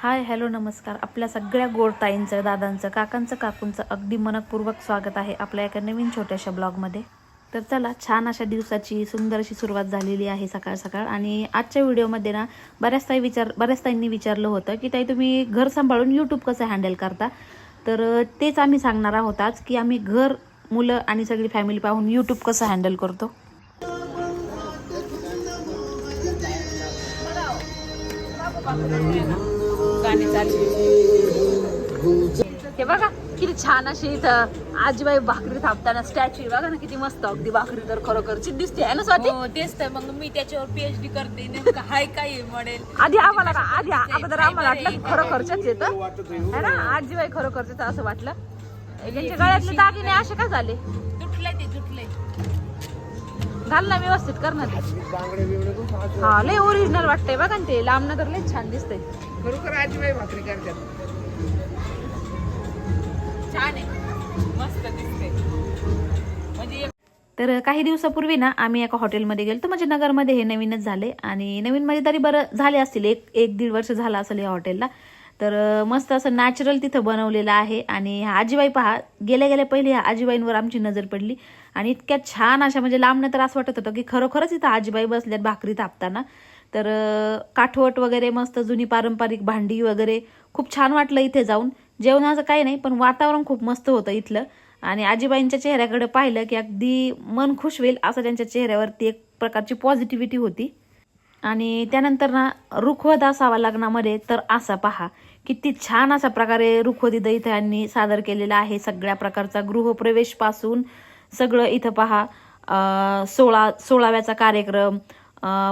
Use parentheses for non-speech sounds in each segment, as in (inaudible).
Hi hello नमस्कार. आपल्या सगळ्या गोड ताईंचं दादांचं काकांचं काकूंचं अगदी मनपूर्वक स्वागत आहे आपल्या एका नवीन छोट्याशा ब्लॉगमध्ये. तर चला छान अशा दिवसाची सुंदर अशी सुरुवात झालेली आहे सकाळ सकाळ. आणि आजच्या व्हिडिओमध्ये ना बऱ्याच ताई विचार बऱ्याच ताईंनी विचारलं होतं की ताई तुम्ही घर सांभाळून यूट्यूब कसं हँडल करता? तर तेच आम्ही सांगणार आहोत आज की आम्ही घर मुलं आणि सगळी फॅमिली पाहून यूट्यूब कसं हँडल करतो. हे बघा किती छान अशी इथं आजीबाई भाकरी थापताना स्टॅच्यू बघा ना किती मस्त अगदी भाकरी तर खरोखरची दिसते आहे ना स्वाती? हो तेच तर. मग मी त्याच्यावर पीएचडी करते. नेमकं हाय काय मॉडेल आधी आम्हाला ना आधी अगोदर आम्हाला वाटलं खरोखरच्याच येतं है ना? आजीबाई खरोखरच असं वाटलं. त्यांच्या गळ्यातले दागिने असे का झाले? तुटलंय ते तुटलंय घाल ना व्यवस्थित कर ना ते हा लय ओरिजिनल वाटतंय बघा ना ते. लांब तर लय छान दिसतंय. खरोखर आजीबाई भाकरी करतात. छान आहे. मस्त दिसते म्हणजे एक तर काही दिवसापूर्वी ना आम्ही एका हॉटेलमध्ये गेलो तर म्हणजे नगरमध्ये हे नवीनच झाले आणि नवीन मध्ये तरी बरं झाले असतील. एक एक दीड वर्ष झालं असेल या हॉटेलला तर अं, मस्त असं नॅचरल तिथं बनवलेलं आहे. आणि ह्या आजीबाई पहा गेल्या गेल्या पहिले ह्या आजीबाईंवर आमची नजर पडली. आणि इतक्या छान अशा म्हणजे लांबणं तर असं वाटत होतं की खरोखरच इथं आजीबाई बसल्यात भाकरी तापताना. तर काठवट वगैरे मस्त जुनी पारंपरिक भांडी वगैरे खूप छान वाटलं इथे जाऊन. जेवणाचं काही नाही पण वातावरण खूप मस्त होतं इथलं. आणि आजीबाईंच्या चेहऱ्याकडे पाहिलं की अगदी मन खुश होईल असं त्यांच्या चेहऱ्यावरती एक प्रकारची पॉझिटिव्हिटी होती. आणि त्यानंतर ना रुखवत असावा लग्नामध्ये तर असा पहा. किती छान अशा प्रकारे रुखवदी इथं यांनी सादर केलेला आहे सगळ्या प्रकारचा गृहप्रवेशपासून सगळं इथं पहा. सोळा सोळाव्याचा कार्यक्रम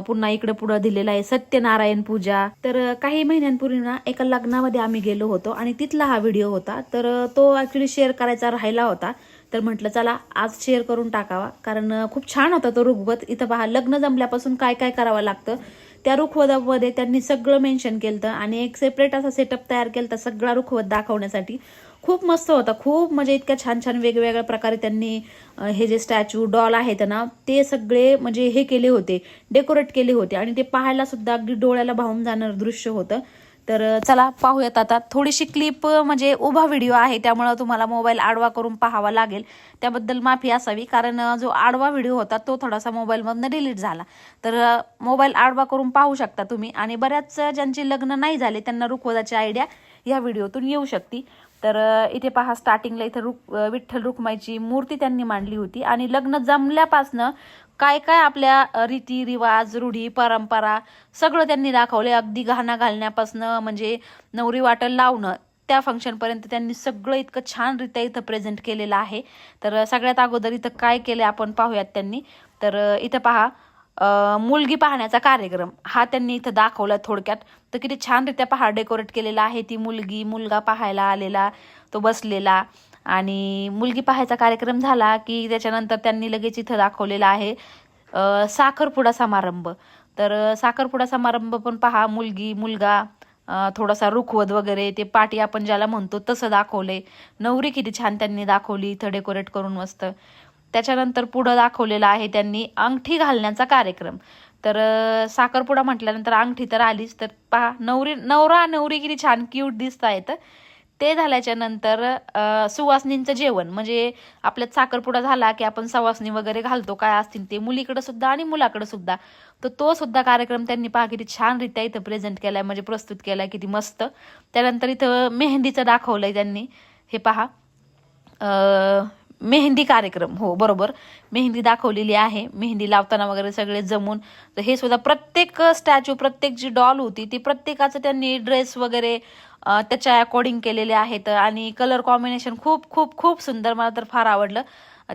पुन्हा इकडे पुढं दिलेला आहे सत्यनारायण पूजा. तर काही महिन्यांपूर्वी ना एका लग्नामध्ये आम्ही गेलो होतो आणि तिथला हा व्हिडिओ होता. तर तो ऍक्च्युली शेअर करायचा राहिला होता. तर म्हटलं चला आज शेअर करून टाकावा. कारण खूप छान होता तो रुखवत इथं पहा लग्न जमल्यापासून काय काय करावं लागतं? त्या रुखवतामध्ये त्यांनी सगळं मेन्शन केलं आणि एक सेपरेट असा सेटअप तयार केला सगळा रुखवत दाखवण्यासाठी. खूप मस्त होता. खूप म्हणजे इतक्या छान छान वेगवेगळ्या प्रकारे त्यांनी हे जे स्टॅच्यू डॉल आहेत ना ते सगळे म्हणजे हे केले होते. डेकोरेट केले होते. आणि ते पाहायला सुद्धा अगदी डोळ्याला भावून जाणारं दृश्य होतं. तर चला पाहूयात आता. थोडीशी क्लिप म्हणजे उभा व्हिडिओ आहे. त्यामुळं तुम्हाला मोबाईल आडवा करून पाहावा लागेल. त्याबद्दल माफी असावी. कारण जो आडवा व्हिडिओ होता तो थोडासा मोबाईलमधनं डिलीट झाला. तर मोबाईल आडवा करून पाहू शकता तुम्ही. आणि बऱ्याच ज्यांची लग्न नाही झाले त्यांना रुखवदाची आयडिया या व्हिडिओतून येऊ शकते. तर इथे पहा स्टार्टिंगला इथं रुक विठ्ठल रुक्माईची मूर्ती त्यांनी मांडली होती. आणि लग्न जमल्यापासनं काय काय आपल्या रीती रिवाज रूढी परंपरा सगळं त्यांनी दाखवले अगदी घाणा घालण्यापासनं म्हणजे नवरी वाटल लावणं त्या फंक्शनपर्यंत त्यांनी सगळं इतकं छानरित्या इथं प्रेझेंट केलेलं आहे. तर सगळ्यात अगोदर इथं काय केलं आपण पाहूयात त्यांनी. तर इथं पहा मुलगी पाहण्याचा कार्यक्रम. हा त्यांनी इथं दाखवला थोडक्यात. तर किती छानरित्या पहा डेकोरेट केलेला आहे ती मुलगी. मुलगा पाहायला आलेला तो बसलेला. आणि मुलगी पाहायचा कार्यक्रम झाला की त्याच्यानंतर त्यांनी लगेच इथं दाखवलेला आहे साखरपुडा समारंभ. तर साखरपुडा समारंभ पण पहा मुलगी मुलगा थोडासा रुखवत वगैरे ते पाटी आपण ज्याला म्हणतो तसं दाखवले नवरी किती छान त्यांनी दाखवली इथं डेकोरेट करून मस्त. त्याच्यानंतर पुढं दाखवलेलं आहे त्यांनी अंगठी घालण्याचा कार्यक्रम. तर साखरपुडा म्हटल्यानंतर अंगठी तर आलीच तर पहा नवरी नवरा नवरी किती छान क्यूट दिसत आहेत. ते झाल्याच्यानंतर सुवासनींचं जेवण. म्हणजे आपल्यात साखरपुडा झाला की आपण सुवासनी वगैरे घालतो काय असतील ते मुलीकडे सुद्धा आणि मुलाकडे सुद्धा. तर तो सुद्धा कार्यक्रम त्यांनी पहा किती छानरित्या इथं प्रेझेंट केलाय म्हणजे प्रस्तुत केलाय किती मस्त. त्यानंतर इथं मेहंदीचं दाखवलंय त्यांनी. हे पहा मेहंदी कार्यक्रम. हो बरोबर. मेहंदी दाखवलेली आहे. मेहंदी लावताना वगैरे सगळे जमून. तर हे सुद्धा प्रत्येक स्टॅच्यू प्रत्येक जी डॉल होती ती प्रत्येकाचं त्यांनी ड्रेस वगैरे त्याच्या अकॉर्डिंग केलेले आहेत. आणि कलर कॉम्बिनेशन खूप खूप खूप सुंदर मला तर फार आवडलं.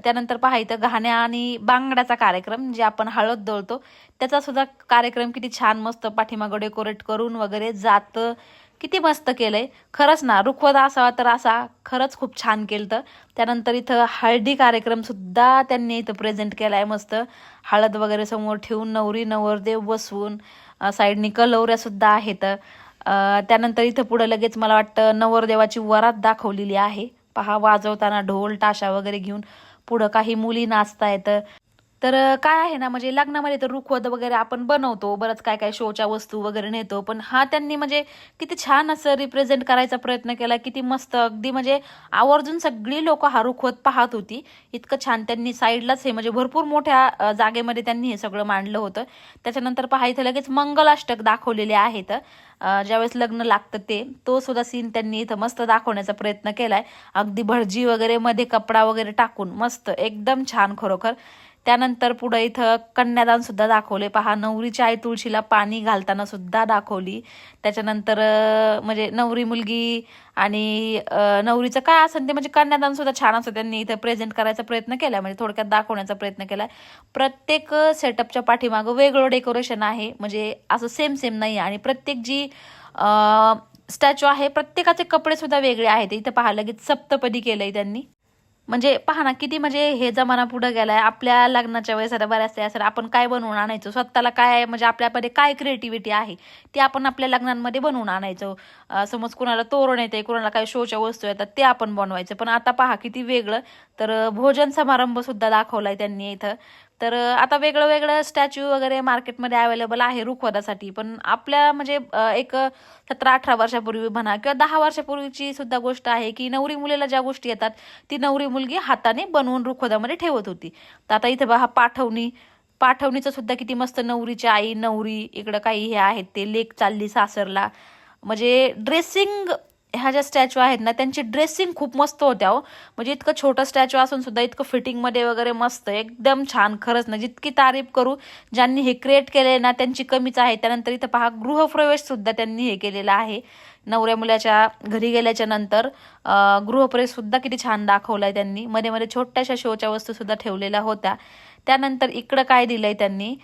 त्यानंतर पहा इथं घाण्या आणि बांगड्याचा कार्यक्रम जे आपण हळद दळतो. त्याचा सुद्धा कार्यक्रम किती छान मस्त पाठीमागं डेकोरेट करून वगैरे जातं किती मस्त केलंय. खरंच ना रुखवदा असावा तर असा खरंच खूप छान केलं त्यानंतर इथं हळदी कार्यक्रम सुद्धा त्यांनी इथं प्रेझेंट केलाय मस्त. हळद वगैरे समोर ठेवून नवरी नवरदेव बसवून साईडनी कलवऱ्या सुद्धा आहेत. त्यानंतर इथं पुढं लगेच मला वाटतं नवरदेवाची वरात दाखवलेली आहे. पहा वाजवताना ढोल ताशा वगैरे घेऊन पुढं काही मुली नाचतायत. तर काय आहे ना म्हणजे लग्नामध्ये तर रुखवत वगैरे आपण बनवतो बरंच काय काय शोच्या वस्तू वगैरे नेतो पण हा त्यांनी म्हणजे किती छान असं रिप्रेझेंट करायचा प्रयत्न केला किती मस्त अगदी म्हणजे आवर्जून सगळी लोक हा रुखवत पाहत होती. इतकं छान त्यांनी साईडलाच हे म्हणजे भरपूर मोठ्या जागेमध्ये त्यांनी हे सगळं मांडलं होतं. त्याच्यानंतर पहा इथं लगेच मंगलाष्टक दाखवलेले आहेत. ज्यावेळेस लग्न लागतं ते तो सुद्धा सीन त्यांनी इथं मस्त दाखवण्याचा प्रयत्न केलाय. अगदी भटजी वगैरे मध्ये कपडा वगैरे टाकून मस्त एकदम छान खरोखर. त्यानंतर पुढे इथं कन्यादान सुद्धा दाखवले. पहा नवरीच्या आई तुळशीला पाणी घालताना सुद्धा दाखवली. त्याच्यानंतर म्हणजे नवरी मुलगी आणि नवरीचं काय असेल ते म्हणजे कन्यादान सुद्धा छान असं त्यांनी इथं प्रेझेंट करायचा प्रयत्न केला म्हणजे थोडक्यात दाखवण्याचा प्रयत्न केला. प्रत्येक सेटअपच्या पाठीमागं वेगळं डेकोरेशन आहे. म्हणजे असं सेम सेम नाही आणि प्रत्येक जी स्टॅच्यू आहे प्रत्येकाचे कपडे सुद्धा वेगळे आहेत. इथं पहा लगेच सप्तपदी केलंय त्यांनी. म्हणजे पहा ना किती म्हणजे हे जमाना पुढे गेलाय. आपल्या लग्नाच्या वेळेस बऱ्याच असं आपण काय बनवून आणायचो? स्वतःला काय म्हणजे आपल्यामध्ये काय क्रिएटिव्हिटी आहे? ती आपण आपल्या लग्नांमध्ये बनवून आणायचो. समज कुणाला तोरण येते कुणाला काही शोच्या वस्तू येतात ते आपण बनवायचं. पण आता पहा किती वेगळं. तर भोजन समारंभ सुद्धा दाखवलाय त्यांनी इथं. तर आता वेगळं वेगळं स्टॅच्यू वगैरे मार्केटमध्ये अवेलेबल आहे रुखवतासाठी पण आपल्या म्हणजे एक सतरा अठरा वर्षापूर्वी म्हणा किंवा दहा वर्षापूर्वीची सुद्धा गोष्ट आहे की नवरी मुलीला ज्या गोष्टी येतात ती नवरी मुलगी हाताने बनवून रुखवतामध्ये ठेवत होती. तर आता इथे बघा पाठवणी पाठवणीचं सुद्धा किती मस्त नवरीची आई नवरी इकडं काही हे आहेत ते लेक चालली सासरला. म्हणजे ड्रेसिंग ह्या ज्या स्टॅच्यू आहेत ना त्यांची ड्रेसिंग खूप मस्त होत्या हो. म्हणजे इतकं छोटं स्टॅच्यू असून सुद्धा इतकं फिटिंगमध्ये वगैरे मस्त एकदम छान खरंच ना जितकी तारीफ करू ज्यांनी हे क्रिएट केले ना त्यांची कमीच आहे. त्यानंतर इथं पहा गृहप्रवेश सुद्धा त्यांनी हे केलेला आहे. नवऱ्या मुलाच्या घरी गेल्याच्यानंतर गृहप्रवेश सुद्धा किती छान दाखवलाय त्यांनी. मध्ये मध्ये छोट्याशा शोच्या वस्तू सुद्धा ठेवलेल्या होत्या. त्यानंतर इकडं काय दिलंय त्यांनी?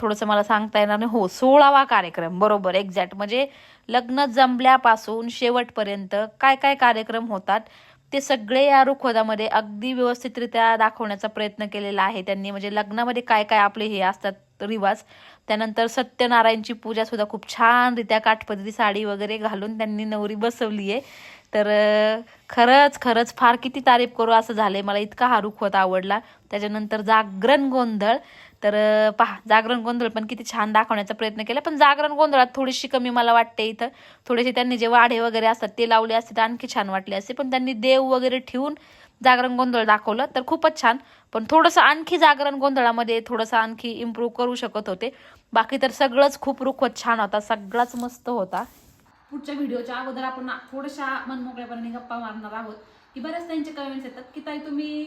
थोडंसं मला सांगता येणार नाही. हो सोळावा कार्यक्रम बरोबर एक्झॅक्ट म्हणजे लग्न जमल्यापासून शेवटपर्यंत काय काय कार्यक्रम होतात ते सगळे या रुखवदामध्ये अगदी व्यवस्थितरित्या दाखवण्याचा प्रयत्न केलेला आहे त्यांनी. म्हणजे लग्नामध्ये काय काय आपले हे असतात रिवाज. त्यानंतर सत्यनारायणची पूजा सुद्धा खूप छानरित्या काठपदरी साडी वगैरे घालून त्यांनी नवरी बसवली आहे. तर खरंच खरंच फार किती तारीफ करू असं झालंय. मला इतका हा रुखवत आवडला. त्याच्यानंतर जागरण गोंधळ. तर पहा जागरण गोंधळ पण किती छान दाखवण्याचा प्रयत्न केला. पण जागरण गोंधळात थोडीशी कमी मला वाटते इथं. थोडेसे त्यांनी जे वाढे वगैरे असतात ते लावले असते तर आणखी छान वाटले असते. पण त्यांनी देव वगैरे ठेवून जागरण गोंधळ दाखवलं तर खूपच छान. पण थोडंसं आणखी जागरण गोंधळामध्ये थोडंसं आणखी इम्प्रूव्ह करू शकत होते. बाकी तर सगळंच खूप रुखवत छान होता. सगळाच मस्त होता. पुढच्या व्हिडिओच्या अगोदर आपण थोड्याशा मनमोकळ्यापणे गप्पा मारणार आहोत. की बऱ्याच त्यांचे कमेंट्स येतात की ताई तुम्ही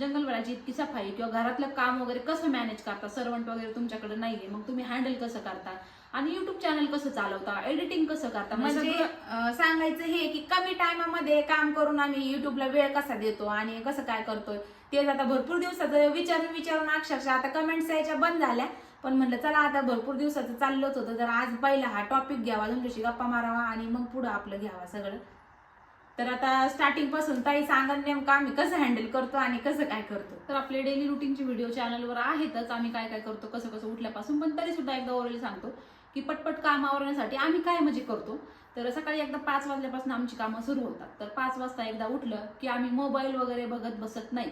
जंगलभराची इतकी सफाई किंवा घरातलं काम वगैरे कसं मॅनेज करता? सर्वंट वगैरे तुमच्याकडे नाहीये. मग तुम्ही हँडल कसं करता? आणि युट्यूब चॅनल कसं चालवता? एडिटिंग कसं करता? म्हणजे सांगायचं हे की कमी टायमामध्ये काम करून आम्ही युट्यूबला वेळ कसा देतो आणि कसं काय करतोय? तेच आता भरपूर दिवसाचं विचारून विचारून अक्षरशः आता कमेंट्स यायच्या बंद झाल्या. पण म्हणलं चला आता भरपूर दिवसाचं चाललंच होतं. तर आज पहिला हा टॉपिक घ्यावा तुमच्याशी गप्पा मारावा आणि मग पुढं आपलं घ्यावा सगळं. तर आता स्टार्टिंगपासून ताई सांगा नेमकं आम्ही कसं हँडल करतो आणि कसं काय करतो. तर आपले डेली रुटीनचे व्हिडिओ चॅनलवर आहेतच. आम्ही काय काय करतो कसं कसं उठल्यापासून. पण तरी सुद्धा एकदा ओरल सांगतो की पटपट काम आवरण्यासाठी आम्ही काय म्हणजे करतो. तर सकाळी एकदा पाच वाजल्यापासून आमची कामं सुरू होतात. तर पाच वाजता एकदा उठलं की आम्ही मोबाईल वगैरे बघत बसत नाही.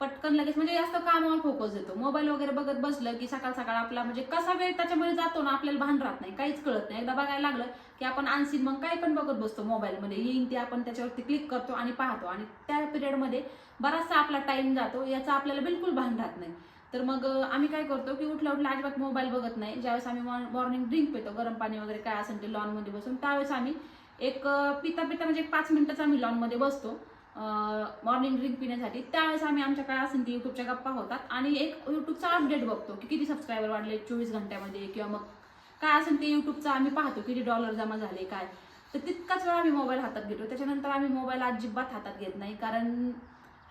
पटकन लगेच म्हणजे जास्त कामावर फोकस देतो मोबाईल वगैरे बघत बसलं की सकाळ सकाळ आपला म्हणजे कसा वेळ त्याच्यामध्ये जातो ना आपल्याला भान राहत नाही काहीच कळत नाही. एकदा बघायला लागलं की आपण अनसीन मग काय पण बघत बसतो मोबाईलमध्ये येईन ते आपण त्याच्यावरती क्लिक करतो आणि पाहतो. आणि त्या पिरियडमध्ये बराचसा आपला टाइम जातो याचा आपल्याला बिलकुल भान राहत नाही. तर मग आम्ही काय करतो की उठल्या उठल्या अजिबात मोबाईल बघत नाही. ज्यावेळेस आम्ही मॉर्निंग ड्रिंक पितो गरम पाणी वगैरे काय असेल ते लॉनमध्ये बसून त्यावेळेस आम्ही एक पिता पिता म्हणजे एक पाच मिनिटाचा आम्ही लॉनमध्ये बसतो. मॉर्निंग ड्रिंक पिण्यासाठी. त्यावेळेस आम्ही आमच्या काय असेल ते युट्यूबच्या गप्पा होतात. आणि एक युट्यूबचा अपडेट बघतो की किती सबस्क्रायबर वाढले चोवीस घंट्यामध्ये किंवा मग काय असेल ते युट्यूबचा आम्ही पाहतो किती डॉलर जमा झाले काय. तर तितकाच वेळ आम्ही मोबाईल हातात घेतो. त्याच्यानंतर आम्ही मोबाईल अजिबात हातात घेत नाही. कारण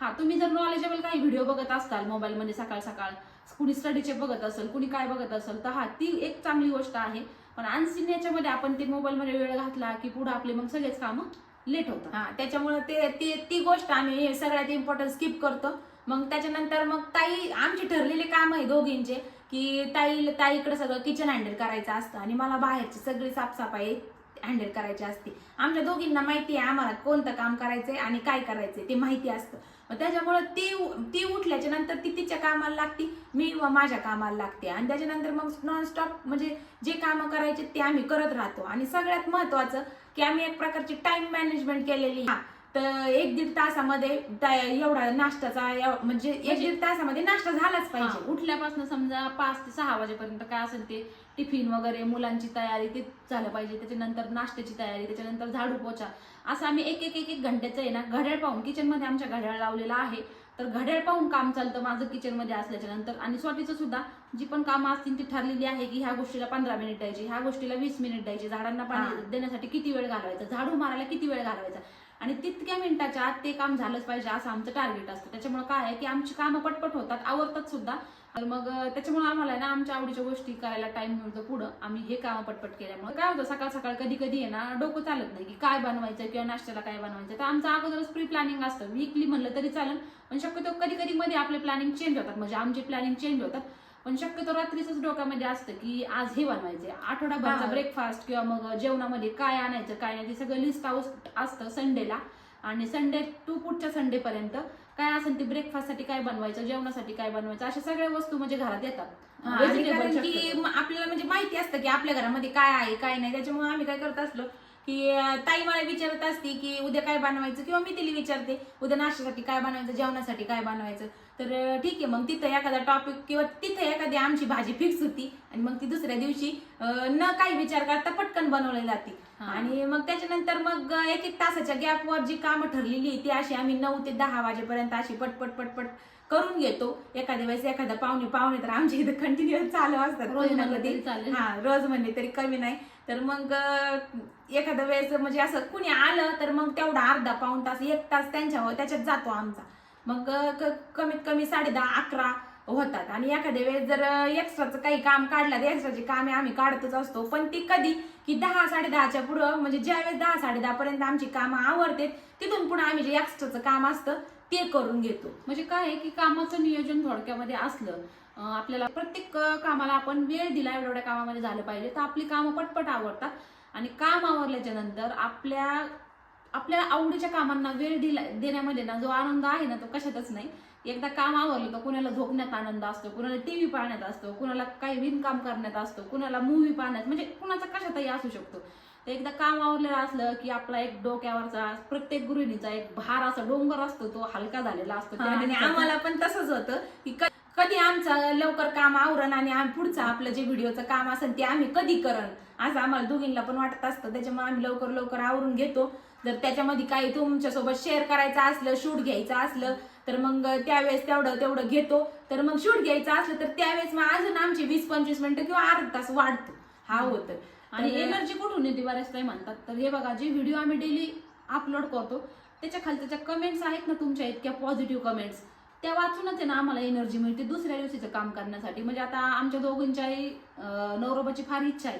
हां तुम्ही जर नॉलेजेबल काही व्हिडिओ बघत असाल मोबाईलमध्ये सकाळ सकाळ कुणी स्टडीचे बघत असेल कुणी काय बघत असेल तर हा ती एक चांगली गोष्ट आहे. पण आणखीन याच्यामध्ये आपण ते मोबाईलमध्ये वेळ घातला की पुढं आपले मग सगळेच कामं लेट होतं हा त्याच्यामुळे ते ती ती गोष्ट आम्ही सगळ्यात इम्पॉर्टंट स्किप करतो. मग त्याच्यानंतर मग ताई आमची ठरलेली काम आहे दोघींचे की ताई ताईकडे सगळं किचन हँडल करायचं असतं आणि मला बाहेरची सगळी साफसफाई हँडल करायची असते. आमच्या दोघींना माहिती आहे आम्हाला कोणतं काम करायचंय आणि काय करायचंय ते माहिती असतं. मग त्याच्यामुळं ती ती उठल्याच्या नंतर ती तिच्या कामाला लागते मी व माझ्या कामाला लागते. आणि त्याच्यानंतर मग नॉनस्टॉप म्हणजे जे कामं करायचे ते आम्ही करत राहतो. आणि सगळ्यात महत्वाचं की आम्ही एक प्रकारची टाइम मॅनेजमेंट केलेली. आहे. तर एक दीड तासामध्ये एवढा नाश्त्याचा एव- म्हणजे एक दीड तासामध्ये नाश्ता झालाच पाहिजे. उठल्यापासून समजा पाच ते सहा वाजेपर्यंत काय असेल ते टिफिन वगैरे मुलांची तयारी ते झालं पाहिजे. त्याच्यानंतर नाश्त्याची तयारी त्याच्यानंतर झाडू पोछा. असं आम्ही एक एक एक एक घंट्याचं आहे ना घड्याळ पाहून किचनमध्ये आमच्या घड्याळ लावलेला आहे. तर घड्याळ पाहून काम चालतं माझं किचनमध्ये असल्याच्या नंतर. आणि स्वातीचं सुद्धा जी पण कामं असतील ती ठरलेली आहे की ह्या गोष्टीला पंधरा मिनिट द्यायची ह्या गोष्टीला वीस मिनिट द्यायची झाडांना पाणी. देण्यासाठी किती वेळ घालवायचा झाडू मारायला किती वेळ घालवायचा. आणि तितक्या मिनिटाच्या आत ते काम झालंच पाहिजे असं आमचं टार्गेट असतं. त्याच्यामुळे काय आहे की आमची कामं पटपट होतात आवडतात सुद्धा. तर मग त्याच्यामुळे आम्हाला ना आमच्या आवडीच्या गोष्टी करायला टाइम मिळतो पुढं. आम्ही हे कामं पटपट केल्यामुळे. काय होतं सकाळ सकाळ कधी कधी आहे ना डोकं चालत नाही की काय बनवायचं किंवा नाश्त्याला काय बनवायचं तर आमचं अगोदरच प्री प्लॅनिंग असतं. वीकली म्हणलं तरी चालेल. पण शक्यतो कधी कधी मध्ये आपले प्लॅनिंग चेंज होतात. म्हणजे आमचे प्लॅनिंग चेंज होतात. पण शक्यतो रात्रीच डोक्यामध्ये असतं की आज हे बनवायचे आठवडाभरचा. ब्रेकफास्ट किंवा मग जेवणामध्ये काय आणायचं काय नाही ते सगळं लिस्ट असतं संडेला आणि संडे टू पुढच्या संडे पर्यंत काय असेल ते ब्रेकफास्टसाठी काय बनवायचं जेवणासाठी काय बनवायचं अशा सगळ्या वस्तू म्हणजे घरात येतात हा, आणि Vegetable कारण की. म- आपल्याला म्हणजे माहिती असतं की आपल्या घरामध्ये काय आहे काय नाही त्याच्यामुळे आम्ही काय करत असलो की ताई मला विचारत असते की उद्या काय बनवायचं किंवा मी तिला विचारते उद्या नाश्त्यासाठी काय बनवायचं जेवणासाठी काय बनवायचं? तर ठीक आहे मग तिथं एखादा टॉपिक किंवा तिथं एखादी आमची भाजी फिक्स होती आणि मग ती दुसऱ्या दिवशी न काही विचार करता पटकन बनवली जाते. आणि मग त्याच्यानंतर मग एक एक तासाच्या गॅपवर जी कामं ठरलेली आहे ती अशी आम्ही नऊ ते दहा वाजेपर्यंत अशी पटपट पटपट करून घेतो. एखाद्या वेळेस एखादा पाहुणे पाहुणे तर आमच्या इथे कंटिन्यू चालू असतात. हा रोज म्हणले तरी कमी नाही. तर मग एखाद्या वेळेस म्हणजे असं कुणी आलं तर मग तेवढा अर्धा पाऊण तास एक तास त्यांच्यावर त्याच्यात जातो आमचा. मग कमीत कमी साडे दहा अकरा होतात. आणि एखाद्या वेळेस जर एक्स्ट्राचं काही काम काढलं तर एक्स्ट्राची कामे आम्ही काढतच असतो. पण ती कधी की दहा साडे दहाच्या पुढं म्हणजे ज्यावेळेस दहा साडे दहा पर्यंत आमची कामं आवडते तिथून पुढे आम्ही जे एक्स्ट्राचं काम असतं ते करून घेतो. म्हणजे काय आहे की कामाचं नियोजन थोडक्यामध्ये असलं आपल्याला प्रत्येक कामाला आपण वेळ दिला एवढ्या कामामध्ये झालं पाहिजे. तर आपली कामं पटपट आवडतात. आणि काम आवरल्याच्या नंतर आपल्या आपल्या आवडीच्या कामांना वेळ दिला देण्यामध्ये ना जो आनंद आहे ना तो कशातच नाही. एकदा काम आवरलं तर कुणाला झोपण्यात आनंद असतो कुणाला टीव्ही पाहण्यात असतो कुणाला काही विणकाम करण्यात असतो कुणाला मूवी पाहण्यात म्हणजे कुणाचा कशातही असू शकतो. तर एकदा काम आवरलेलं असलं की आपला एक डोक्यावरचा प्रत्येक गृहिणीचा एक भार असा डोंगर असतो तो हलका झालेला असतो. आणि आम्हाला पण तसंच होतं क- कधी आमचं लवकर काम आवरण आणि आम्ही पुढचं आपलं जे व्हिडिओचं काम असेल ते आम्ही कधी करण. असं आम्हाला दोघींना पण वाटत असतं. त्याच्यामुळे आम्ही लवकर लवकर आवरून घेतो. जर त्याच्यामध्ये काही तुमच्यासोबत शेअर करायचं असलं शूट घ्यायचं असलं तर मग त्यावेळेस तेवढं तेवढं घेतो. तर मग शूट घ्यायचं असलं तर त्यावेळेस मग अजून आमची वीस पंचवीस मिनिटं किंवा अर्धा तास वाढतो. हा होतं. आणि एनर्जी कुठून येते बऱ्याच काही म्हणतात. तर हे बघा जे व्हिडिओ आम्ही डेली अपलोड करतो त्याच्याखाली त्याच्या कमेंट्स आहेत ना तुमच्या इतक्या पॉझिटिव्ह कमेंट्स त्या वाचूनच आहे ना आम्हाला एनर्जी मिळते दुसऱ्या दिवशीचं काम करण्यासाठी. म्हणजे आता आमच्या दोघींच्याही नवरोबाची फार इच्छा आहे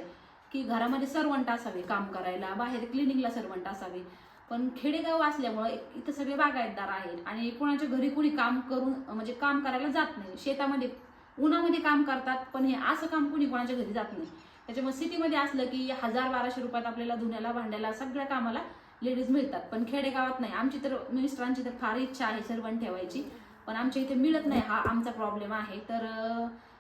की घरामध्ये सर्वंट असावे काम करायला बाहेर क्लिनिंगला सर्वंट असावे. पण खेडेगाव असल्यामुळे इथं सगळे बागायतदार आहेत आणि कोणाच्या घरी कुणी काम करून म्हणजे काम करायला जात नाही. शेतामध्ये उन्हामध्ये काम करतात पण हे असं काम कुणी कोणाच्या घरी जात नाही. त्याच्यामुळे सिटीमध्ये असलं की हजार बाराशे रुपयात आपल्याला धुण्याला भांड्याला सगळ्या कामाला लेडीज मिळतात. पण खेडेगावात नाही. आमची तर मिनिस्टरांची तर फार इच्छा आहे सर्वंट ठेवायची. पण आमच्या इथे मिळत नाही हा आमचा प्रॉब्लेम आहे. तर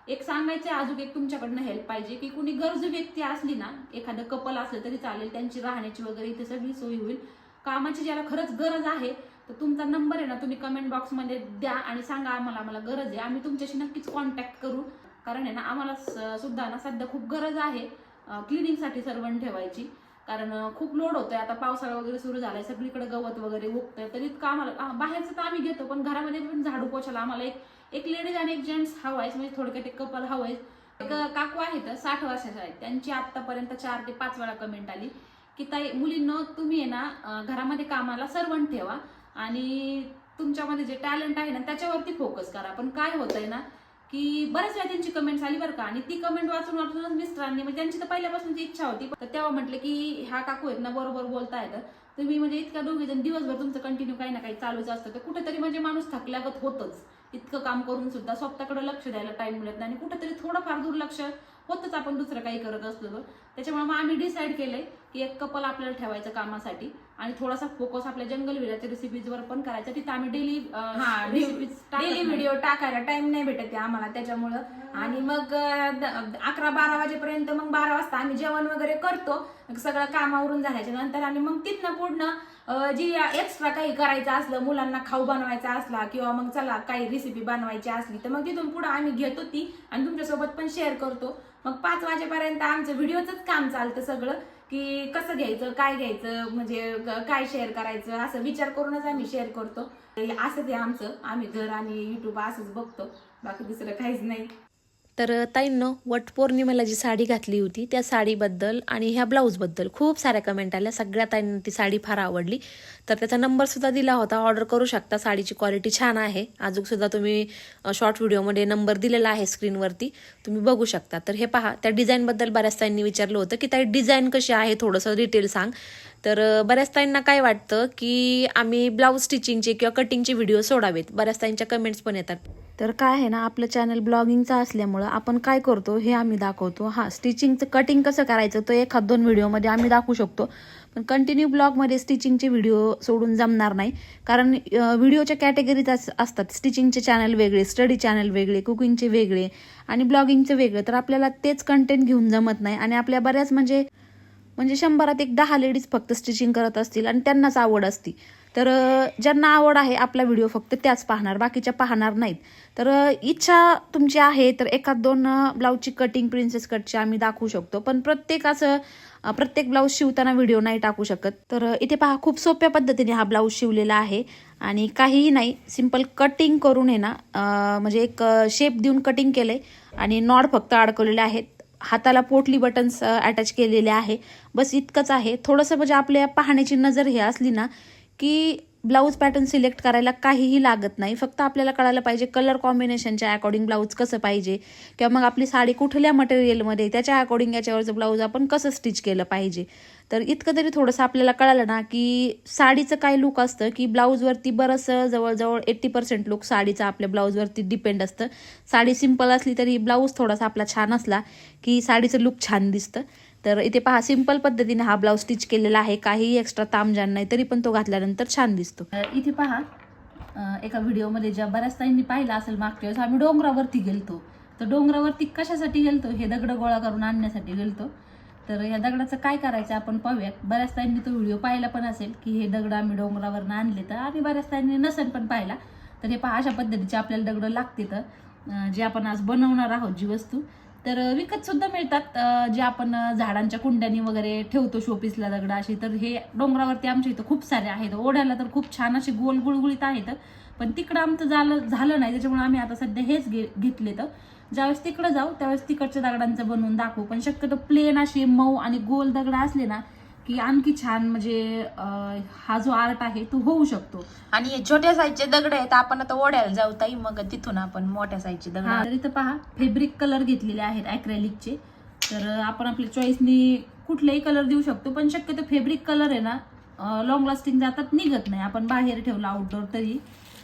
एक सांगायचं आहे अजून एक तुमच्याकडनं हेल्प पाहिजे की कुणी गरजू व्यक्ती असली ना एखादं कपल असलं तरी चालेल त्यांची राहण्याची वगैरे इथे सगळी सोय होईल. कामाची ज्याला खरंच गरज आहे तर तुमचा नंबर आहे ना तुम्ही कमेंट बॉक्समध्ये द्या आणि सांगा आम्हाला आम्हाला गरज आहे. आम्ही तुमच्याशी नक्कीच कॉन्टॅक्ट करू. कारण आहे ना आम्हाला स- सुद्धा ना सध्या खूप गरज आहे क्लिनिंगसाठी सर्वण ठेवायची. कारण खूप लोड होतोय. आता पावसाळा वगैरे सुरू झालाय सगळीकडे गवत वगैरे उगतंय. तर इतकं आम्हाला बाहेरचं तर आम्ही घेतो पण घरामध्ये पण झाडू पोछायला आम्हाला एक एक लेडीज आणि एक जेंट्स हवायच म्हणजे थोडक्यात एक कपल हवंय एक काकू आहेत साठ वर्षाच्या आहेत. त्यांची आतापर्यंत चार ते पाच वेळा कमेंट आली की ताई मुलींना तुम्ही आहे ना घरामध्ये कामाला सर्वंट ठेवा. आणि तुमच्यामध्ये जे टॅलेंट आहे ना त्याच्यावरती फोकस करा. पण काय होतंय ना की बऱ्याच वेळा त्यांची कमेंट्स आली बरं का. आणि ती कमेंट वाचून वाचूनच मिस्टरांनी म्हणजे त्यांची तर पहिल्यापासूनची इच्छा होती तर तेव्हा म्हटलं की ह्या काकू आहेत ना बरोबर बोलताय तर तुम्ही म्हणजे इतक्या दोघी जण दिवसभर तुमचं कंटिन्यू काही ना काही चालूच असतं. तर कुठेतरी म्हणजे माणूस थकल्यागत होतच. इतकं काम करून सुद्धा स्वतःकडे लक्ष द्यायला टाइम मिळत नाही आणि कुठेतरी थोडंफार दुर्लक्ष होतच आपण दुसरं काही करत असतो त्याच्यामुळे मग आम्ही डिसाईड केलंय की एक कपल आपल्याला ठेवायचं कामासाठी आणि थोडासा फोकस आपल्या जंगल विराच्या रेसिपीजवर पण करायचा. तिथं आम्ही डेली हा डेली व्हिडिओ टाकायला टाइम नाही भेटत आहे आम्हाला त्याच्यामुळं. आणि मग अकरा बारा वाजेपर्यंत मग बारा वाजता आम्ही जेवण वगैरे करतो. सगळं कामावरून झाल्याच्यानंतर आणि मग तिथनं अं, जी एक्स्ट्रा काही करायचं असलं मुलांना खाऊ बनवायचा असला किंवा मग चला काही रेसिपी बनवायची असली तर मग तिथून पुढं आम्ही घेतो ती आणि तुमच्यासोबत पण शेअर करतो. मग पाच वाजेपर्यंत आमचं व्हिडिओच काम चालतं सगळं की कसं घ्यायचं काय घ्यायचं म्हणजे काय शेअर करायचं असं विचार करूनच आम्ही शेअर करतो. असं ते आमचं. आम्ही घर आणि युट्यूब असंच बघतो. बाकी दुसरं काहीच नाही. तर ताईंनं वटपौर्णिमेला जी साडी घातली होती त्या साडीबद्दल आणि ह्या ब्लाऊजबद्दल खूप साऱ्या कमेंट आल्या. सगळ्या ताईंना ती साडी फार आवडली. तर त्याचा नंबरसुद्धा दिला होता. ऑर्डर करू शकता. साडीची क्वालिटी छान आहे. अजूनसुद्धा तुम्ही शॉर्ट व्हिडिओमध्ये नंबर दिलेला आहे स्क्रीनवरती तुम्ही बघू शकता. तर हे पहा. त्या डिझाईनबद्दल बऱ्याच ताईंनी विचारलं होतं की ताई डिझाईन कशी आहे? थोडंसं डिटेल सांग. तर बऱ्याच ताईंना काय वाटतं की आम्ही ब्लाऊज स्टिचिंगचे किंवा कटिंगचे व्हिडिओ सोडावेत? बऱ्याच ताईंच्या कमेंट्स पण येतात. तर काय आहे ना आपलं चॅनल ब्लॉगिंगचं असल्यामुळं आपण काय करतो हे आम्ही दाखवतो. हां स्टिचिंगचं कटिंग कसं करायचं तो एखाद दोन व्हिडिओमध्ये आम्ही दाखवू शकतो. पण कंटिन्यू ब्लॉगमध्ये स्टिचिंगचे व्हिडिओ सोडून जमणार नाही. कारण व्हिडिओच्या कॅटेगरीज असतात. स्टिचिंगचे चॅनल वेगळे स्टडी चॅनल वेगळे कुकिंगचे वेगळे आणि ब्लॉगिंगचे वेगळे. तर आपल्याला तेच कंटेंट घेऊन जमत नाही आणि आपल्या बऱ्याच म्हणजे म्हणजे शंभरात एक दहा लेडीज फक्त स्टिचिंग करत असतील आणि त्यांनाच आवड असती. तर ज्यांना आवड आहे आपला व्हिडिओ फक्त त्याच पाहणार बाकीच्या पाहणार नाहीत. तर इच्छा तुमची आहे तर एखाद दोन ब्लाऊजची कटिंग प्रिन्सेस कटची आम्ही दाखवू शकतो. पण प्रत्येक असं प्रत्येक ब्लाऊज शिवताना व्हिडिओ नाही टाकू शकत. तर इथे पहा खूप सोप्या पद्धतीने हा ब्लाऊज शिवलेला आहे. आणि काहीही नाही सिंपल कटिंग करून आहे ना म्हणजे एक शेप देऊन कटिंग केलंय. आणि नॉड फक्त अडकवलेले आहेत. हाताला पोटली बटन्स अटॅच केलेले आहे. बस इतकंच आहे. थोडंसं म्हणजे आपल्या पाहण्याची नजर हे असली ना की ब्लाऊज पॅटर्न सिलेक्ट करायला काहीही लागत नाही. फक्त आपल्याला कळायला पाहिजे कलर कॉम्बिनेशनच्या अकॉर्डिंग ब्लाऊज कसं पाहिजे किंवा मग आपली साडी कुठल्या मटेरियलमध्ये त्याच्या अकॉर्डिंग याच्यावरचं ब्लाऊज आपण कसं स्टिच केलं पाहिजे. तर इतकं तरी थोडंसं आपल्याला कळालं ना की साडीचं काय लुक असतं की ब्लाऊजवरती बरंचसं जवळजवळ एट्टी पर्सेंट लुक साडीचा आपल्या ब्लाऊजवरती डिपेंड असतं. साडी सिंपल असली तरी ब्लाऊज थोडासा आपला छान असला की साडीचं लुक छान दिसतं. तर इथे पहा सिंपल पद्धतीने हा ब्लाऊज स्टिच केलेला आहे. काहीही एक्स्ट्रा तामजान नाही तरी पण तो घातल्यानंतर छान दिसतो. इथे पहा एका व्हिडिओमध्ये ज्या बऱ्याच ताईंनी पाहिला असेल मागच्या वेळेस आम्ही डोंगरावरती गेलतो. तर डोंगरावरती कशासाठी गेलतो? हे दगड गोळा करून आणण्यासाठी गेलतो. तर ह्या दगडाचं काय करायचं आपण पाहूयात. बऱ्याच ताईंनी तो व्हिडिओ पाहिला पण असेल की हे दगड आम्ही डोंगरावरनं आणले तर आम्ही बऱ्याच ताईंनी नसेल पण पाहिला. तर हे पहा अशा पद्धतीचे आपल्याला दगडं लागते तर जे आपण आज बनवणार आहोत जी वस्तू तर विकतसुद्धा विकत सुद्धा मिळतात जे आपण झाडांच्या कुंड्यानी वगैरे ठेवतो शोपीसला दगड अशी तर हे डोंगरावरती आमच्या इथं खूप सारे आहेत. ओढ्याला तर खूप छान असे गोल गुळगुळीत आहेत. पण तिकडं आमचं झालं झालं नाही. त्याच्यामुळे आम्ही आता सध्या हेच घे घेतले तर. ज्यावेळेस तिकडं जाऊ त्यावेळेस तिकडच्या दगडांचं बनवून दाखवू. पण शक्यतो प्लेन असे मऊ आणि गोल दगड असले ना की आणखी छान म्हणजे हा जो आर्ट आहे तो होऊ शकतो. आणि हे छोट्या साईजचे दगड आहेत आपण आता ओढ्याला जाऊ ताई मग तिथून आपण मोठ्या साईजचे दगड तर इथं पहा फेब्रिक कलर घेतलेले आहेत अॅक्रेलिकचे तर आपण आपल्या चॉईसनी कुठलेही कलर देऊ शकतो पण शक्यतो फेब्रिक कलर आहे ना लॉंग लास्टिंग जातात निघत नाही. आपण बाहेर ठेवलं आउटडोर तरी.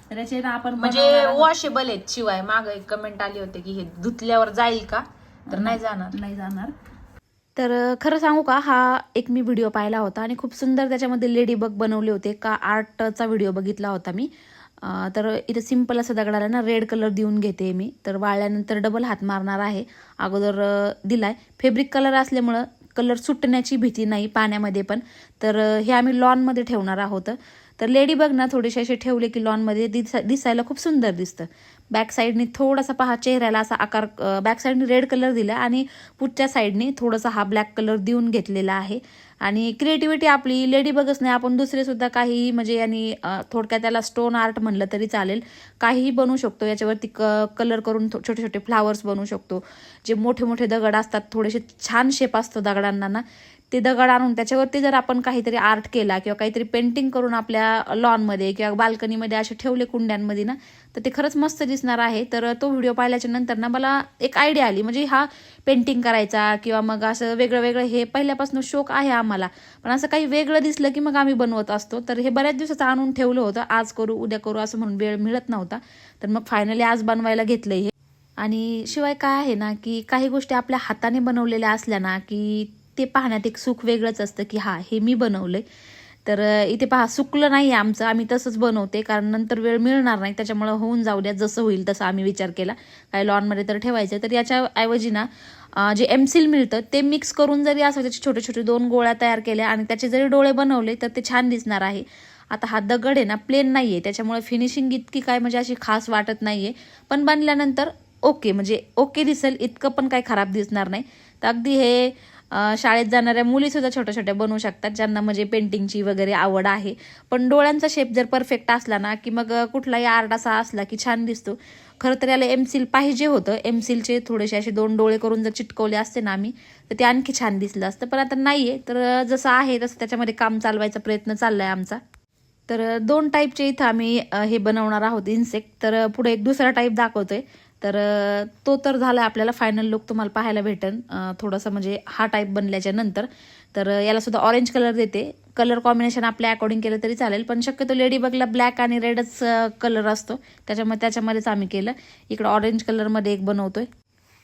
तर याचे ना आपण म्हणजे. वॉशेबल आहेत शिवाय. माग एक कमेंट आली होती की हे धुतल्यावर जाईल का? तर नाही जाणार. नाही जाणार. तर खरं सांगू का हा एक मी व्हिडिओ पाहिला होता आणि खूप सुंदर त्याच्यामध्ये लेडी बग बनवले होते का आर्टचा व्हिडिओ बघितला होता मी. तर इथं सिंपल असं दगडाला ना रेड कलर देऊन घेते मी. तर वाळल्यानंतर डबल हात मारणार आहे. अगोदर दिलाय. फेब्रिक कलर असल्यामुळं कलर सुटण्याची भीती नाही पाण्यामध्ये पण. तर हे आम्ही लॉनमध्ये ठेवणार आहोत. तर लेडी बघ ना थोडेसे असे ठेवले की लॉनमध्ये दिसा दिसायला खूप सुंदर दिसतं. बॅक साईडनी थोडासा पहा चेहऱ्याला असा आकार बॅक साईडनी रेड कलर दिला आणि पुढच्या साईडनी थोडासा हा ब्लॅक कलर देऊन घेतलेला आहे. आणि क्रिएटिव्हिटी आपली लेडी बगच नाही आपण दुसरे सुद्धा काही म्हणजे यांनी थोडक्यात त्याला स्टोन आर्ट म्हणलं तरी चालेल. काहीही बनवू शकतो याच्यावरती क कलर करून थो- छोटे छोटे फ्लावर्स बनवू शकतो. जे मोठे मोठे दगड असतात थोडेसे छान शेप असतो दगडांना ना. ते दगड आणून त्याच्यावरती जर आपण काहीतरी आर्ट केला किंवा काहीतरी पेंटिंग करून आपल्या लॉनमध्ये किंवा बाल्कनीमध्ये असे ठेवले कुंड्यांमध्ये ना तर ते खरंच मस्त दिसणार आहे. तर तो व्हिडिओ पाहिल्याच्या नंतर ना मला एक आयडिया आली. म्हणजे हा पेंटिंग करायचा किंवा मग असं वेगळं वेगळं हे पहिल्यापासून शौक आहे आम्हाला. पण असं काही वेगळं दिसलं की मग आम्ही बनवत असतो. तर हे बऱ्याच दिवसाचं आणून ठेवलं होतं. आज करू उद्या करू असं म्हणून वेळ मिळत नव्हता. तर मग फायनली आज बनवायला घेतलंय हे. आणि शिवाय काय आहे ना की काही गोष्टी आपल्या हाताने बनवलेल्या असल्या ना की ते पाहण्यात एक सुख वेगळंच असतं की हा हे मी बनवलंय. तर इथे पहा सुकलं नाही आमचं. आम्ही तसंच बनवते कारण नंतर वेळ मिळणार नाही. त्याच्यामुळं होऊन जाऊ द्या जसं होईल तसं आम्ही विचार केला. काय लॉनमध्ये तर ठेवायचं तर याच्याऐवजी ना जे एमसील मिळतं ते मिक्स करून जरी असं त्याचे छोटे छोटे दोन गोळ्या तयार केल्या आणि त्याचे जरी डोळे बनवले तर ते छान दिसणार आहे. आता हा दगड आहे ना प्लेन नाही आहे त्याच्यामुळे फिनिशिंग इतकी काय म्हणजे अशी खास वाटत नाही आहे पण बनल्यानंतर ओके म्हणजे ओके दिसेल इतकं पण काही खराब दिसणार नाही. तर अगदी हे शाळेत जाणाऱ्या मुलीसुद्धा छोट्या छोट्या बनवू शकतात ज्यांना म्हणजे पेंटिंगची वगैरे आवड आहे. पण डोळ्यांचा शेप जर परफेक्ट असला ना की मग कुठलाही आर्ट असा असला की छान दिसतो. खरं तर याला एमसील पाहिजे होतं. एमसीलचे थोडेसे असे दोन डोळे करून जर चिटकवले असते ना आम्ही तर ते आणखी छान दिसलं असतं. पण आता नाही आहे तर जसं आहे तसं त्याच्यामध्ये काम चालवायचा प्रयत्न चालला आहे आमचा. तर दोन टाईपचे इथं आम्ही हे बनवणार आहोत इन्सेक्ट तर पुढे एक दुसरा टाईप दाखवतोय. तर तो तर झाला आपल्याला फायनल लुक तुम्हाला पाहायला भेटेल थोडासा थोडंसं म्हणजे हा टाईप बनल्याच्या नंतर. तर यालासुद्धा याला सुद्धा ऑरेंज कलर देते. कलर कॉम्बिनेशन आपल्या अकॉर्डिंग केलं तरी चालेल पण शक्यतो लेडी बगला ब्लॅक आणि रेडच कलर असतो. त्याच्यामुळे त्याच्यामध्येच आम्ही केलं. इकडं ऑरेंज कलरमध्ये एक बनवतोय.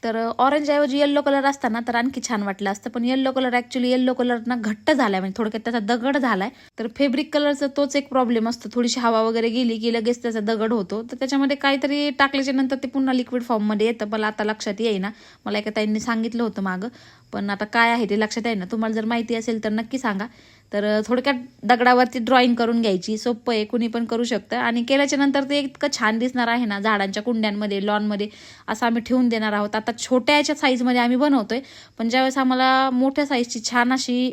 तर ऑरेंज ऐवजी येल्लो कलर असताना तर आणखी छान वाटलं असतं. पण yellow colour actually yellow colour ना घट्ट झालाय. म्हणजे थोडक्यात त्याचा दगड झालाय. तर फेब्रिक कलरचा तोच एक प्रॉब्लेम असतो. थोडीशी हवा वगैरे गेली की लगेच त्याचा दगड होतो. तर त्याच्यामध्ये काहीतरी टाकल्याच्या नंतर ते पुन्हा लिक्विड फॉर्ममध्ये येतं. मला आता लक्षात येईना. मला एका ताईंनी सांगितलं होतं मागं. पण आता काय आहे ते लक्षात येईना. तुम्हाला जर माहिती असेल तर नक्की सांगा. तर थोडक्यात दगडावरती ड्रॉइंग करून घ्यायची. सोपं आहे कुणी पण करू शकतं. आणि केल्याच्यानंतर ते इतकं छान दिसणार आहे ना झाडांच्या कुंड्यांमध्ये लॉनमध्ये असं आम्ही ठेवून देणार आहोत. आता छोट्याच्या साईजमध्ये आम्ही बनवतोय पण ज्यावेळेस आम्हाला मोठ्या साईजची छान अशी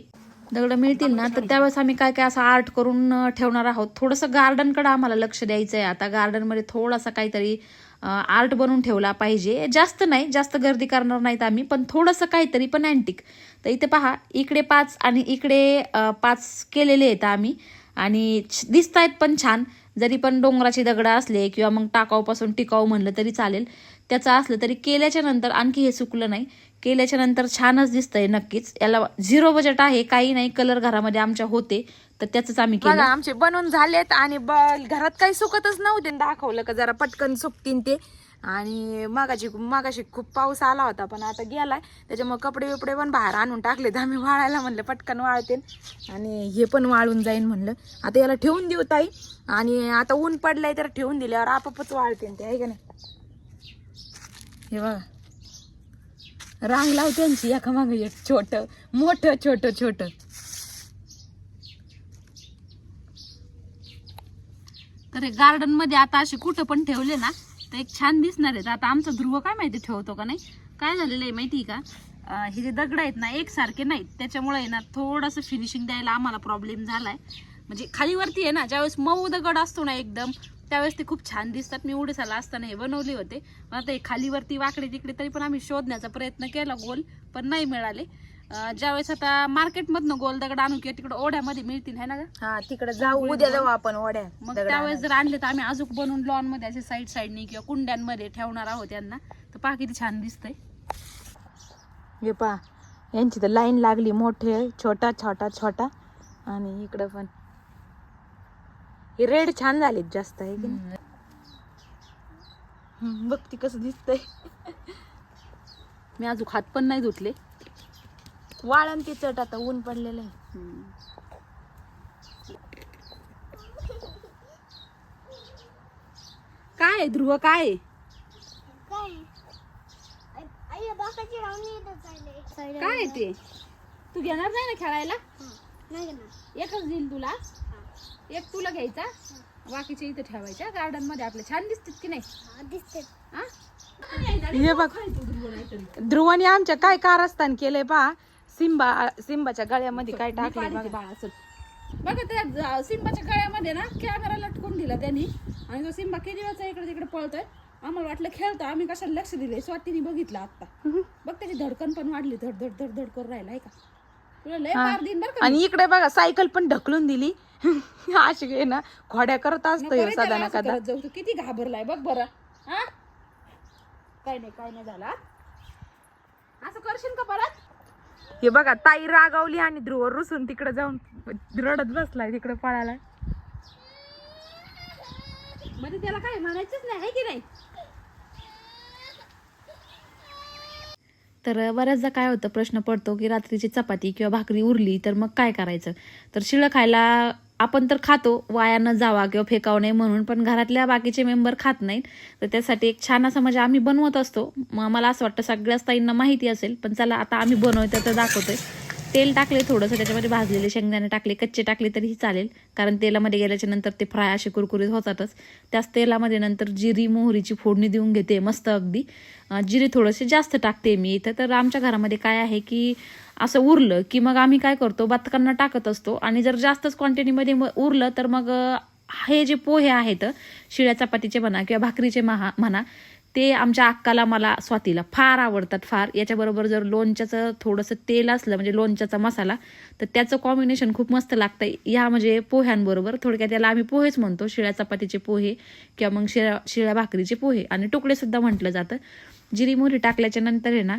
दगडं मिळतील ना तर त्यावेळेस आम्ही काय काय असं आर्ट करून ठेवणार आहोत. थोडंसं गार्डनकडं आम्हाला लक्ष द्यायचं आहे आता गार्डनमध्ये थोडासा काहीतरी आर्ट बनवून ठेवला पाहिजे. जास्त नाही जास्त गर्दी करणार नाहीत आम्ही पण थोडंसं काहीतरी पण अँटिक तर इथे पहा इकडे पाच आणि इकडे पाच केलेले आहेत आम्ही. आणि दिसत आहेत पण छान. जरी पण डोंगराची दगडं असले किंवा मग टाकाऊपासून टिकाऊ म्हणलं तरी चालेल. त्याचं असलं तरी केल्याच्यानंतर आणखी हे सुकलं नाही. केल्याच्यानंतर छानच दिसतंय नक्कीच. याला झिरो बजेट आहे काही नाही कलर घरामध्ये आमच्या होते तर त्याच आम्ही केलं. आमचे बनवून झालेत आणि घरात काही सुकतच नव्हते. दाखवलं का जरा पटकन सुकतीन ते. आणि मागाशी मागाशी खूप पाऊस आला होता पण आता गेलाय. त्याच्यामुळे कपडे बिपडे पण बाहेर आणून टाकलेत. आम्ही वाळायला म्हणलं पटकन वाळते आणि हे पण वाळून जाईन म्हणलं. आता याला ठेवून देऊ ताई. आणि आता ऊन पडलंय तर ठेवून दिल्यावर आपापच वाळते ते आहे का नाही? हे बघा. रांग लाव त्यांची एका मागे एक छोट मोठ छोट छोट. तर गार्डनमध्ये आता असे कुठं पण ठेवले ना तर एक छान दिसणार आहेत. आता आमचा ध्रुव काय माहिती ठेवतो का नाही? काय झालेलं आहे माहिती आहे का? हे जे दगड आहेत ना एकसारखे नाहीत. त्याच्यामुळे आहे ना थोडंसं फिनिशिंग द्यायला आम्हाला प्रॉब्लेम झालाय. म्हणजे खालीवरती आहे ना ज्यावेळेस मऊ दगड असतो ना एकदम त्यावेळेस ते खूप छान दिसतात. मी उडीसाला असताना हे बनवले होते. पण आता हे खालीवरती वाकडे तिकडे तरी पण आम्ही शोधण्याचा प्रयत्न केला गोल पण नाही मिळाले. ज्यावेळेस आता मार्केटमधनं गोल दगड आणून किंवा तिकडे ओढ्यामध्ये मिळतील है ना गं? हा तिकडे जाऊ उद्या जाऊ आपण वड्या मग त्यावेळेस जर आणले तर आम्ही अजून बनवून लॉनमध्ये असे साईड साईडने किंवा कुंड्यांमध्ये ठेवणार आहोत यांना. तर पहा किती छान दिसतंय. हे पहा यांची तर लाईन लागली मोठे छोटा छोटा छोटा. आणि इकडं पण. हे रेड छान झालेत जास्त आहे की नाही? हम्म, बघ ती कसं दिसतंय. मी अजून हात पण नाही धुतले. वाळण ती चट आता ऊन पडलेलं आहे. काय आहे, ध्रुव काय आहे? काय आहे ते? तू घेणार नाही ना खेळायला? एकच देईल तुला? एक तुला घ्यायचा. बाकीचे इथे ठेवायच्या. गार्डनमध्ये आपले छान दिसतात की नाही? हा? हे? बघ ध्रुवाने आमच्या काय कारस्थान केलंय पहा. सिंबा सिंबाच्या गळ्यामध्ये काय टाकलंय बघा. बाळ असेल बघा त्या ज- सिंबाच्या गळ्यामध्ये ना कॅमेरा लटकून दिला त्यांनी. आणि तो सिंबा किती वेळचा इकडे तिकडे पळतोय. आम्हाला वाटलं खेळतो. आम्ही कशाला लक्ष दिले स्वातीने बघितलं आता बघ त्याची धडकन पण वाढली. धड धड धड धड करून राहिला आहे का? आणि इकडे बघा सायकल पण ढकलून दिली. (laughs) अशी आहे ना खोड्या करत असतो ह्यो सदा ना कदा जाऊ तू. किती घाबरलाय बघ बरं. हा? काय नाही काय नाही झाला. असं करशील का परत? हे बघा ताई रागावली आणि ध्रुव रुसून तिकडे जाऊन रडत बसलाय तिकडे पळाला. म्हणजे त्याला काय म्हणायचंच नाही आहे की नाही? तर बऱ्याचदा काय होतं प्रश्न पडतो की रात्रीची चपाती किंवा भाकरी उरली तर मग काय करायचं? तर शिळं खायला आपण तर खातो वाया न जावा किंवा फेकावं नये म्हणून पण घरातल्या बाकीचे मेंबर खात नाहीत. तर त्यासाठी एक छान असं म्हणजे आम्ही बनवत असतो. मग मला असं वाटतं सगळ्याच ताईंना माहिती असेल पण चला आता आम्ही बनवतो तर दाखवतोय. तेल टाकले थोडंसं त्याच्यामध्ये भाजलेले शेंगदाणे टाकले कच्चे टाकले तरीही चालेल. कारण तेलामध्ये गेल्याच्यानंतर ते फ्राय असे कुरकुरीत होतातच. त्याच तेलामध्ये नंतर जिरी मोहरीची फोडणी देऊन घेते मस्त अगदी. जिरे थोडेसे जास्त टाकते मी इथं. तर आमच्या घरामध्ये काय आहे की असं उरलं की मग आम्ही काय करतो बतकांना टाकत असतो. आणि जर जास्तच क्वांटिटीमध्ये मग उरलं तर मग हे जे पोहे आहेत शिळ्या चपातीचे म्हणा किंवा भाकरीचे महा म्हणा ते आमच्या अक्काला मला स्वातीला फार आवडतात फार. याच्याबरोबर जर लोणच्याचं थोडंसं तेल असलं म्हणजे लोणच्याचा मसाला तर त्याचं कॉम्बिनेशन खूप मस्त लागतं या म्हणजे पोह्यांबरोबर थोडक्यात याला आम्ही पोहेच म्हणतो शिळ्या चपातीचे पोहे किंवा मग शिळ्या शिळ्या भाकरीचे पोहे. आणि तुकडेसुद्धा म्हटलं जातं. जिरी मोहरी टाकल्याच्या नंतर आहे ना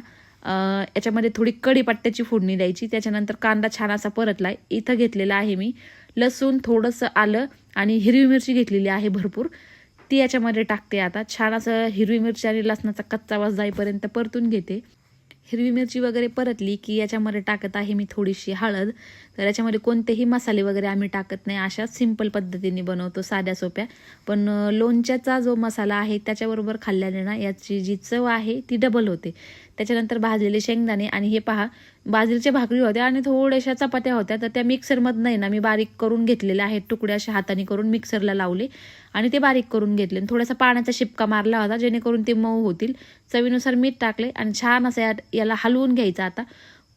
याच्यामध्ये थोडी कढीपत्त्याची फोडणी द्यायची. त्याच्यानंतर कांदा छान असा परतलाय. इथं घेतलेला आहे मी लसूण थोडंसं आलं आणि हिरवी मिरची घेतलेली आहे भरपूर. ती याच्यामध्ये टाकते आता. छान असं हिरवी मिरची आणि लसणाचा कच्चा वास जाईपर्यंत परतून घेते. हिरवी मिरची वगैरे परतली की याच्यामध्ये टाकत आहे मी थोडीशी हळद. तर याच्यामध्ये कोणतेही मसाले वगैरे आम्ही टाकत नाही. अशा सिंपल पद्धतीने बनवतो साध्या सोप्या. पण लोणच्याचा जो मसाला आहे त्याच्याबरोबर खाल्ल्याने ना याची जी चव आहे ती डबल होते. त्याच्यानंतर भाजलेले शेंगदाणे आणि हे पहा बाजरीच्या भाकरी होत्या आणि थोड्याशा चपात्या होत्या. तर त्या मिक्सरमधनं नाही ना मी बारीक करून घेतलेल्या आहेत. तुकडे अशा हाताने करून मिक्सरला लावले आणि ते बारीक करून घेतले. आणि थोडासा पाण्याचा शिपका मारला होता जेणेकरून ते मऊ होतील. चवीनुसार मीठ टाकले आणि छान असं याला हलवून घ्यायचं आता.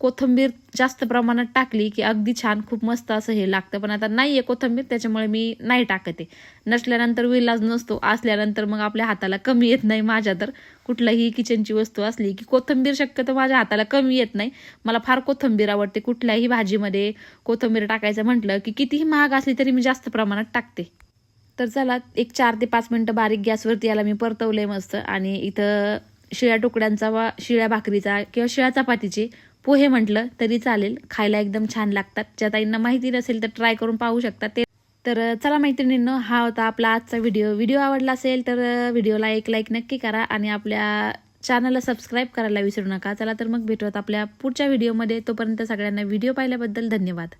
कोथिंबीर जास्त प्रमाणात टाकली की अगदी छान खूप मस्त असं हे लागतं. पण आता नाही आहे कोथिंबीर त्याच्यामुळे मी नाही टाकते. नसल्यानंतर विलाज नसतो असल्यानंतर मग आपल्या हाताला कमी येत नाही माझ्या तर. कुठलाही किचनची वस्तू असली की कोथिंबीर शक्यतो माझ्या हाताला कमी येत नाही. मला फार कोथिंबीर आवडते. कुठल्याही भाजीमध्ये कोथिंबीर टाकायचं म्हटलं की कितीही महाग असली तरी मी जास्त प्रमाणात टाकते. तर चला एक चार ते पाच मिनटं बारीक गॅसवरती याला मी परतवले मस्त. आणि इथं शिळ्या तुकड्यांचा वा शिळ्या भाकरीचा किंवा शिळ्या चपातीचे पोहे म्हटलं तरी चालेल. खायला एकदम छान लागतात. ज्या ताईंना माहिती नसेल तर ट्राय करून पाहू शकतात ते. तर चला मैत्रिणींनो हा होता आपला आजचा व्हिडिओ व्हिडिओ आवडला असेल तर व्हिडिओला एक लाईक नक्की करा आणि आपल्या चॅनलला सबस्क्राईब करायला विसरू नका. चला तर मग भेटूयात आपल्या पुढच्या व्हिडिओमध्ये तोपर्यंत सगळ्यांना व्हिडिओ पाहिल्याबद्दल धन्यवाद.